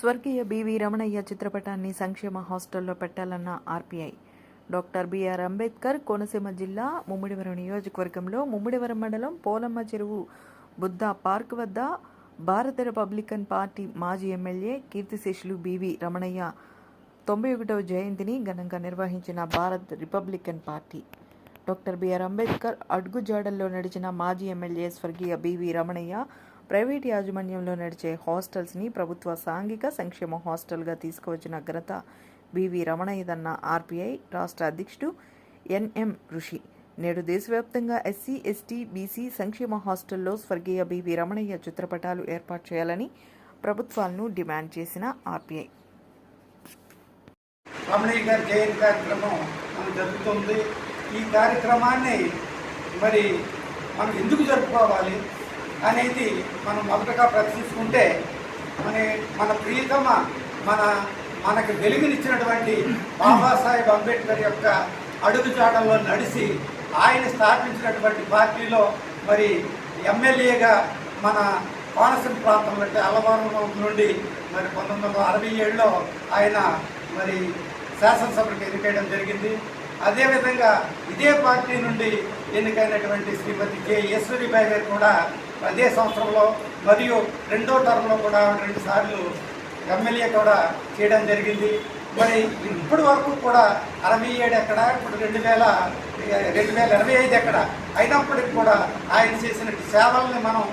స్వర్గీయ బివి రమణయ్య చిత్రపటాన్ని సంక్షేమ హాస్టల్లో పెట్టాలన్న RPI doctor BR Ambedkar Konaseema జిల్లా ముమ్మిడివరం నియోజకవర్గంలో ముమ్మిడివరం మండలం పోలమ్మ చెరువు బుద్ధ పార్క్ వద్ద భారత రిపబ్లికన్ పార్టీ మాజీ ఎమ్మెల్యే కీర్తిశేషులు బివి రమణయ్య తొంభై ఒకటవ జయంతిని ఘనంగా నిర్వహించిన Bharat Republican party. Doctor BR Ambedkar అడుగుజాడల్లో నడిచిన మాజీ ఎమ్మెల్యే స్వర్గీయ బివి రమణయ్య ప్రైవేట్ యాజమాన్యంలో నడిచే హాస్టల్స్ని ప్రభుత్వ సాంఘిక సంక్షేమ హాస్టల్గా తీసుకువచ్చిన ఘనత బివి రమణయ్యదన్న ఆర్పిఐ రాష్ట్ర అధ్యక్షుడు ఎన్ఎం ఋషి. నేడు దేశవ్యాప్తంగా ఎస్సీ ఎస్టీ బీసీ సంక్షేమ హాస్టల్లో స్వర్గీయ బివి రమణయ్య చిత్రపటాలు ఏర్పాటు చేయాలని ప్రభుత్వాలను డిమాండ్ చేసిన ఆర్పిఐ రమణయ్య గారి జయంతి కార్యక్రమం జరుగుతుంది. ఈ కార్యక్రమాన్ని మరి మనం ఎందుకు జరుపుకోవాలి? అనేది మనం మొదటగా ప్రశ్నించుకుంటే మన మన ప్రియతమ మన మనకు వెలుగునిచ్చినటువంటి బాబాసాహెబ్ అంబేద్కర్ యొక్క అడుగుజాడల్లో నడిచి ఆయన స్థాపించినటువంటి పార్టీలో మరి ఎమ్మెల్యేగా మన కోనసీమ ప్రాంతంలో అంటే అలవారం నుండి మరి పంతొమ్మిది వందల అరవై ఏడులో ఆయన మరి శాసనసభకు ఎన్నికయడం జరిగింది. అదేవిధంగా ఇదే పార్టీ నుండి ఎన్నికైనటువంటి శ్రీమతి కె. ఈశ్వరిబాయి గారు కూడా అదే సంవత్సరంలో మరియు రెండో టర్మ్లో కూడా రెండు సార్లు ఎమ్మెల్యే కూడా చేయడం జరిగింది. మరి ఇప్పటి వరకు కూడా అరవై ఏడు ఎక్కడ ఇప్పుడు రెండు వేల రెండు వేల ఇరవై ఐదు ఎక్కడ అయినప్పటికీ కూడా ఆయన చేసిన సేవల్ని మనం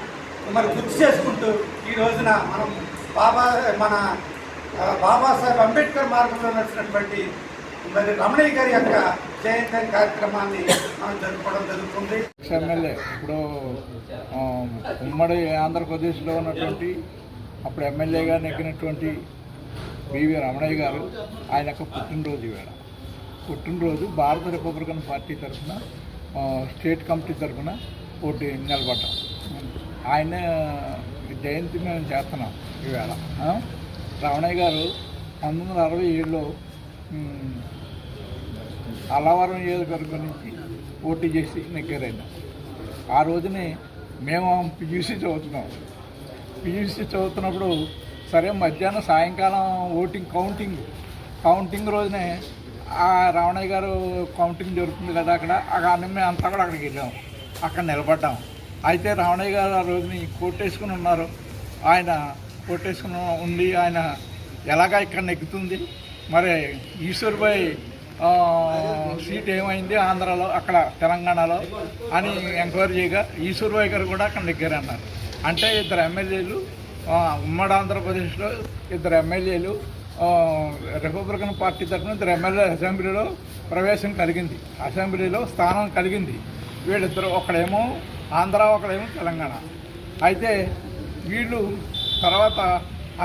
మరి గుర్తు చేసుకుంటూ ఈ రోజున మనం బాబా మన బాబాసాహెబ్ అంబేద్కర్ మార్గంలో నడిచినటువంటి మరి రమణయ్య గారి యొక్క జయంతి కార్యక్రమాన్ని మనం జరుపుకోవడం జరుగుతుంది. ఎమ్మెల్యే ఇప్పుడు ఉమ్మడి ఆంధ్రప్రదేశ్లో ఉన్నటువంటి అప్పుడు ఎమ్మెల్యేగా నెగ్గినటువంటి బివి రమణయ్య గారు ఆయన యొక్క పుట్టినరోజు ఈవేళ పుట్టినరోజు భారత రిపబ్లికన్ పార్టీ తరఫున స్టేట్ కమిటీ తరఫున పోటీ నిలబడ్డాం. ఆయన జయంతి మేము చేస్తున్నాం ఈవేళ రమణయ్య గారు పంతొమ్మిది వందల అరవై ఏడులో ఉమ్, అల్లవరం నియోజకవర్గం నుంచి పోటీ చేసి నెగ్గారైన. ఆ రోజునే మేము పియూసీ చదువుతున్నాం. పియూసీ చదువుతున్నప్పుడు సరే మధ్యాహ్నం సాయంకాలం ఓటింగ్ కౌంటింగ్ కౌంటింగ్ రోజునే ఆ రావణయ్య గారు కౌంటింగ్ జరుగుతుంది కదా అక్కడ అక్కడ మేము అంతా కూడా అక్కడికి వెళ్ళాం. అక్కడ నిలబడ్డాం. అయితే రావణయ్య గారు ఆ రోజుని కొట్టేసుకుని ఉన్నారు. ఆయన కొట్టేసుకుని ఉండి ఆయన ఎలాగా ఇక్కడ నెగ్గుతుంది? మరి ఈశ్వర్బాయ్ సీట్ ఏమైంది ఆంధ్రాలో అక్కడ తెలంగాణలో అని ఎంక్వైరీ చేయగా ఈశ్వర్బాయ్ గారు కూడా అక్కడ నెగ్గారన్నారు. అంటే ఇద్దరు ఎమ్మెల్యేలు ఉమ్మడి ఆంధ్రప్రదేశ్లో ఇద్దరు ఎమ్మెల్యేలు రిపబ్లికన్ పార్టీ తరఫున ఇద్దరు ఎమ్మెల్యే అసెంబ్లీలో ప్రవేశం కలిగింది. అసెంబ్లీలో స్థానం కలిగింది. వీళ్ళిద్దరు ఒకడేమో ఆంధ్ర ఒకడేమో తెలంగాణ. అయితే వీళ్ళు తర్వాత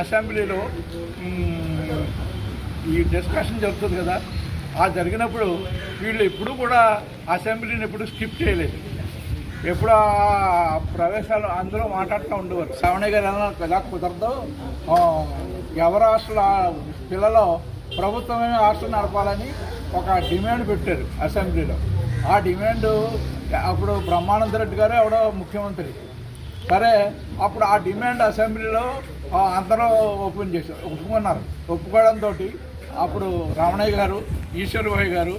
అసెంబ్లీలో ఈ డిస్కషన్ జరుగుతుంది కదా. ఆ జరిగినప్పుడు వీళ్ళు ఎప్పుడు కూడా అసెంబ్లీని ఎప్పుడు స్కిప్ చేయలేదు. ఎప్పుడు ఆ ప్రవేశాలు అందరూ మాట్లాడుతూ ఉండేవారు. శ్రవణ గారు ఎలా ఎలా కుదరదో? ఎవరు హాస్టల్ పిల్లలు ప్రభుత్వమే హాస్టల్ నడపాలని ఒక డిమాండ్ పెట్టారు అసెంబ్లీలో. ఆ డిమాండ్ అప్పుడు బ్రహ్మానంద రెడ్డి గారు ఎవడో ముఖ్యమంత్రి. సరే అప్పుడు ఆ డిమాండ్ అసెంబ్లీలో అందరూ ఓపెన్ చేశారు ఒప్పుకున్నారు. ఒప్పుకోవడంతో అప్పుడు రమణయ్య గారు ఈశ్వరబాయ్ గారు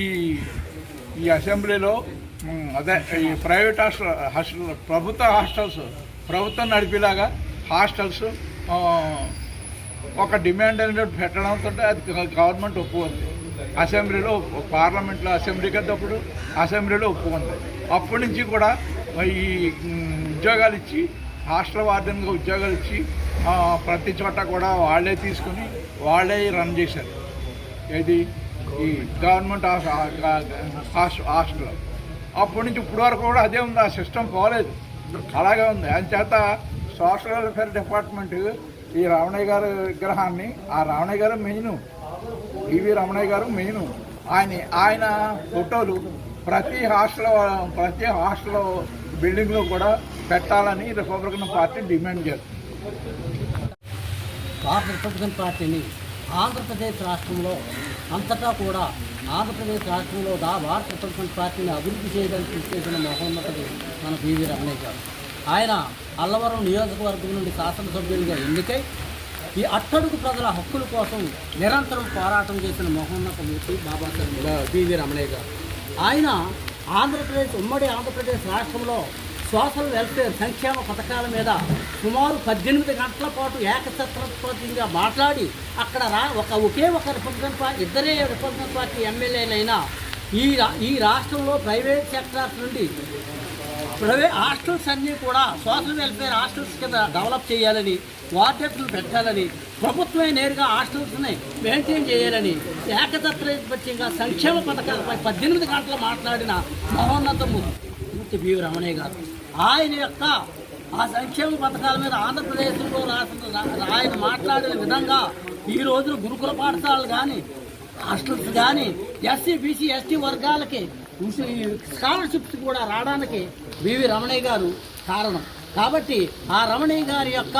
ఈ ఈ అసెంబ్లీలో అదే ఈ ప్రైవేట్ హాస్టల్ హాస్టల్ ప్రభుత్వ హాస్టల్స్ ప్రభుత్వం నడిపేలాగా హాస్టల్స్ ఒక డిమాండ్ అనేది పెట్టడంతో అది గవర్నమెంట్ ఒప్పుకుంది. అసెంబ్లీలో పార్లమెంట్లో అసెంబ్లీకి అప్పుడు అసెంబ్లీలో ఒప్పుకుంది. అప్పటి నుంచి కూడా ఈ ఉద్యోగాలు ఇచ్చి హాస్టల్ వార్డెన్గా ఉద్యోగాలు ఇచ్చి ప్రతి చోట కూడా వాళ్ళే తీసుకుని వాళ్ళే రన్ చేశారు. ఏది? ఈ గవర్నమెంట్ హాస్టల్ హాస్టల్. అప్పటి నుంచి ఇప్పటి వరకు కూడా అదే ఉంది. ఆ సిస్టమ్ పోలేదు. అలాగే ఉంది. అందుచేత సోషల్ వెల్ఫేర్ డిపార్ట్మెంట్ ఈ రమణయ్య గారి విగ్రహాన్ని ఆ రమణయ్య గారు మెయిన్. ఈవి రమణయ్య గారు మెయిన్. ఆయన ఆయన ఫోటోలు ప్రతి హాస్టల్ ప్రతి హాస్టల్ బిల్డింగ్లో కూడా పెట్టాలని రిపబ్లికన్ పార్టీ డిమాండ్ చేస్తుంది. భారత రిపబ్లికన్ పార్టీని ఆంధ్రప్రదేశ్ రాష్ట్రంలో అంతటా కూడా ఆంధ్రప్రదేశ్ రాష్ట్రంలో దా భారత రిపబ్లికన్ పార్టీని అభివృద్ధి చేయడానికి కృషి చేసిన మహోన్నతుడు మన బీవీ రమణయ్య గారు. ఆయన అల్లవరం నియోజకవర్గం నుండి శాసనసభ్యులుగా ఎన్నికై ఈ అట్టడుగు ప్రజల హక్కుల కోసం నిరంతరం పోరాటం చేసిన మహోన్నత మూర్తి బాబాసాహెబ్ బీవీ రమణయ్య గారు. ఆయన ఆంధ్రప్రదేశ్ ఉమ్మడి ఆంధ్రప్రదేశ్ రాష్ట్రంలో సోషల్ వెల్ఫేర్ సంక్షేమ పథకాల మీద సుమారు పద్దెనిమిది గంటల పాటు ఏకఛత్రపతిగా మాట్లాడి అక్కడ రా ఒక ఒకే ఒక రిపబ్లికన్ పార్టీ ఇద్దరే రిపబ్లికన్ పార్టీ ఎమ్మెల్యేలైనా ఈ రా- ఈ రాష్ట్రంలో ప్రైవేట్ సెక్టార్స్ నుండి ప్రైవేట్ హాస్టల్స్ అన్నీ కూడా సోషల్ వెల్ఫేర్ హాస్టల్స్ కింద డెవలప్ చేయాలని వార్డెట్లు పెట్టాలని ప్రభుత్వమే నేరుగా హాస్టల్స్ని మెయింటైన్ చేయాలని ఏకతత్రపక్షంగా సంక్షేమ పథకాలపై పద్దెనిమిది గంటలు మాట్లాడిన మహోన్నత మూర్తి బి. రమణయ్య గారు. ఆయన యొక్క ఆ సంక్షేమ పథకాల మీద ఆంధ్రప్రదేశ్లో రాసిన ఆయన మాట్లాడిన విధంగా ఈ రోజున గురుకుల పాఠశాలలు కానీ హాస్టల్స్ కానీ ఎస్సీ బీసీ ఎస్టీ వర్గాలకి స్కాలర్షిప్స్ కూడా రావడానికి వివి రమణయ్య గారు కారణం. కాబట్టి ఆ రమణయ్య గారి యొక్క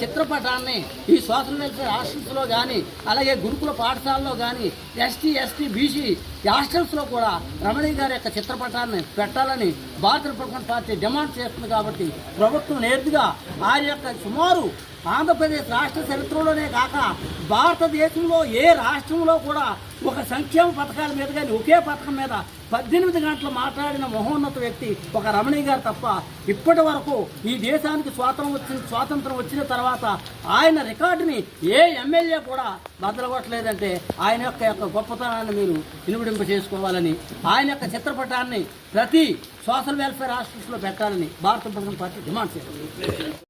చిత్రపటాన్ని ఈ సోషల్ వెల్ఫేర్ హాస్టల్స్లో కానీ అలాగే గురుకుల పాఠశాలలో కానీ ఎస్టీ ఎస్టీ బీసీ హాస్టల్స్లో కూడా రమణి గారి యొక్క చిత్రపటాన్ని పెట్టాలని భారత రిపబ్లికన్ పార్టీ డిమాండ్ చేస్తుంది కాబట్టి ప్రభుత్వం నేరుగా ఆ యొక్క సుమారు ఆంధ్రప్రదేశ్ రాష్ట్ర చరిత్రలోనే కాక భారతదేశంలో ఏ రాష్ట్రంలో కూడా ఒక సంక్షేమ పథకాల మీద కానీ ఒకే పథకం మీద పద్దెనిమిది గంటలు మాట్లాడిన మహోన్నత వ్యక్తి ఒక రమణీయ గారు తప్ప ఇప్పటి వరకు ఈ దేశానికి స్వాతంత్రం వచ్చిన స్వాతంత్రం వచ్చిన తర్వాత ఆయన రికార్డుని ఏ ఎమ్మెల్యే కూడా బదలగొట్టలేదంటే ఆయన యొక్క యొక్క గొప్పతనాన్ని మీరు ఇనుమడింప చేసుకోవాలని ఆయన యొక్క చిత్రపటాన్ని ప్రతి సోషల్ వెల్ఫేర్ హాస్టల్స్లో పెట్టాలని భారత ప్రభుత్వం పార్టీ డిమాండ్ చేస్తుంది